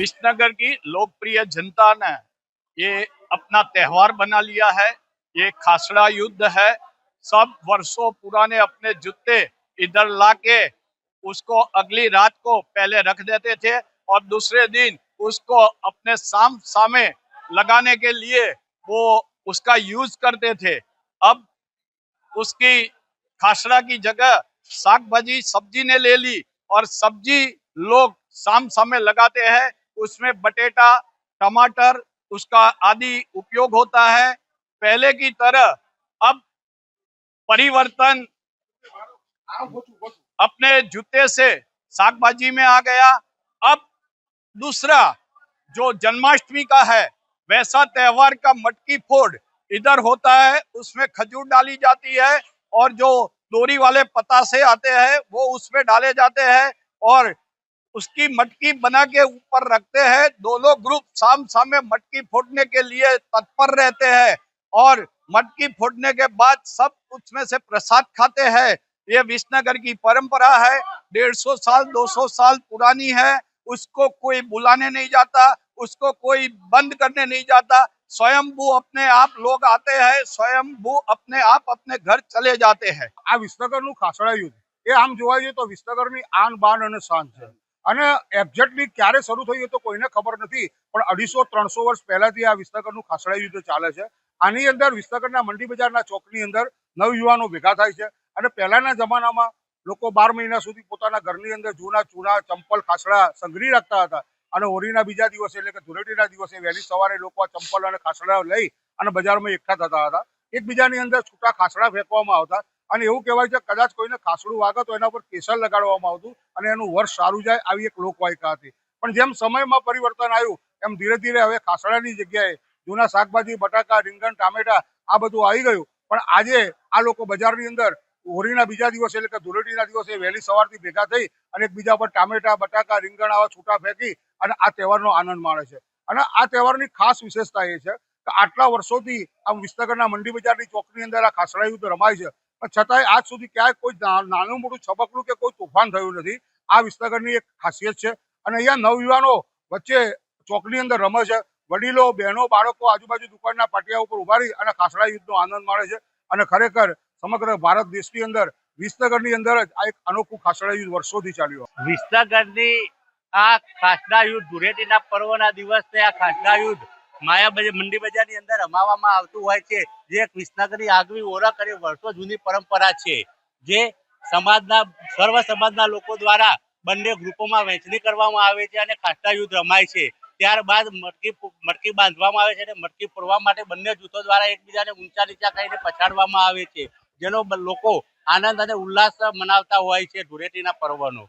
विसनगर की लोकप्रिय जनता ने ये अपना त्योहार बना लिया है, ये खासड़ा युद्ध है। सब वर्षों पुराने अपने जूते इधर लाके उसको अगली रात को पहले रख देते थे और दूसरे दिन उसको अपने साम सामे लगाने के लिए वो उसका यूज़ करते थे। अब उसकी खासड़ा की जगह साग भाजी, सब्ज़ी ने ले ली और सब्ज़ी लोग शाम सामे लगाते हैं। उसमें बटेटा, टमाटर, उसका आदि उपयोग होता है। पहले की तरह अब परिवर्तन अपने जूते से साग भाजी में आ गया। अब दूसरा जो जन्माष्टमी का है, वैसा त्योहार का मटकी फोड़ इधर होता है, उसमें खजूर डाली जाती है और जो डोरी वाले पतासे आते हैं, वो उसमें डाले जाते हैं और उसकी मटकी बना के ऊपर रखते हैं दोनों ग्रुप साम सामे मटकी फोड़ने के लिए तत्पर रहते हैं और मटकी फोड़ने के बाद सब उसमें से प्रसाद खाते हैं ये विसनगर की परंपरा है डेढ़ सौ साल दो सौ साल पुरानी है उसको कोई बुलाने नहीं जाता उसको कोई बंद करने नहीं जाता स्वयंभू अपने आप लोग आते हैं स्वयंभू अपने आप अपने घर चले जाते हैं આ વિસનગરનું ખાસડા યુદ્ધ એ આમ જોવા જઈએ તો વિસનગરની આન બાન અને શાન છે અને એક્ઝેક્ટલી ક્યારે શરૂ થયું તો કોઈને ખબર નથી, પણ અઢીસો ત્રણસો વર્ષ પહેલાથી આ વિસનગરનું ખાસડા યુદ્ધ ચાલે છે. આની અંદર વિસનગરના મંડી બજારના ચોકની અંદર નવયુવાનો ભેગા થાય છે અને પહેલાના જમાનામાં લોકો બાર મહિના સુધી પોતાના ઘરની અંદર જૂના ચૂના ચંપલ ખાસડા સંઘરી રાખતા હતા અને હોળીના બીજા દિવસે એટલે કે ધૂળેટીના દિવસે વહેલી સવારે લોકો આ ચંપલ અને ખાસડા લઈ અને બજારમાં એકઠા થતા હતા. એકબીજાની અંદર છૂટા ખાસડા ફેંકવામાં આવતા અને એવું કહેવાય છે, કદાચ કોઈને ખાસડું વાગે તો એના પર કેસર લગાડવામાં આવતું અને એનું વર્ષ સારું જાય આવી એક લોકવાયકા હતી. પણ જેમ સમયમાં પરિવર્તન આવ્યું, એમ ધીરે ધીરે હવે ખાસડાની જગ્યાએ જૂના શાકભાજી, બટાકા, રીંગણ, ટામેટા આ બધું આવી ગયું. પણ આજે આ લોકો બજારની અંદર હોળીના બીજા દિવસે એટલે કે ધૂળેટીના દિવસે વહેલી સવારથી ભેગા થઈ અને એકબીજા પર ટામેટા, બટાકા, રીંગણ આવા છૂટા ફેંકી અને આ તહેવારનો આનંદ માણે છે. અને આ તહેવારની ખાસ વિશેષતા એ છે કે આટલા વર્ષોથી આ વિસનગરના મંડી બજારની ચોકની અંદર આ ખાસડા યુદ્ધ રમાય છે. પણ છતાંય આજ સુધી ક્યાંય કોઈ નાનું મોટું છબકલું કે કોઈ તોફાન થયું નથી. આ વિસનગરની એક ખાસિયત છે. અને અહીંયા નવયુવાનો વચ્ચે ચોકની અંદર રમે છે. વડીલો, બહેનો, બાળકો આજુબાજુ દુકાનના પાટિયા ઉપર ઊભા અને ખાસડા યુદ્ધનો આનંદ માણે છે. અને ખરેખર સમગ્ર ભારત દેશની અંદર, વિસનગરની અંદર જ આ એક અનોખું ખાસડા યુદ્ધ વર્ષોથી ચાલ્યું વિસનગરની આ ખાસડા યુદ્ધ ધૂળેટીના પર્વના દિવસે આ ખાસડા યુદ્ધ માયા બજાર મંડી બજારની અંદર રમાવામાં આવતું હોય છે. જે એક વિસનગરની આગવી ઓળખ અને વર્ષો જૂની પરંપરા છે. જે સમાજના, સર્વ સમાજના લોકો દ્વારા બંને ગ્રુપોમાં વહેંચણી કરવામાં આવે છે અને ખાસ્ટા યુદ્ધ રમાય છે. ત્યારબાદ મટકી મટકી બાંધવામાં આવે છે અને મટકી ફોડવા માટે બંને જૂથો દ્વારા એકબીજાને ઊંચા નીચા કરીને પછાડવામાં આવે છે. જેનો લોકો આનંદ અને ઉલ્લાસ મનાવતા હોય છે ધૂળેટીના પર્વનો.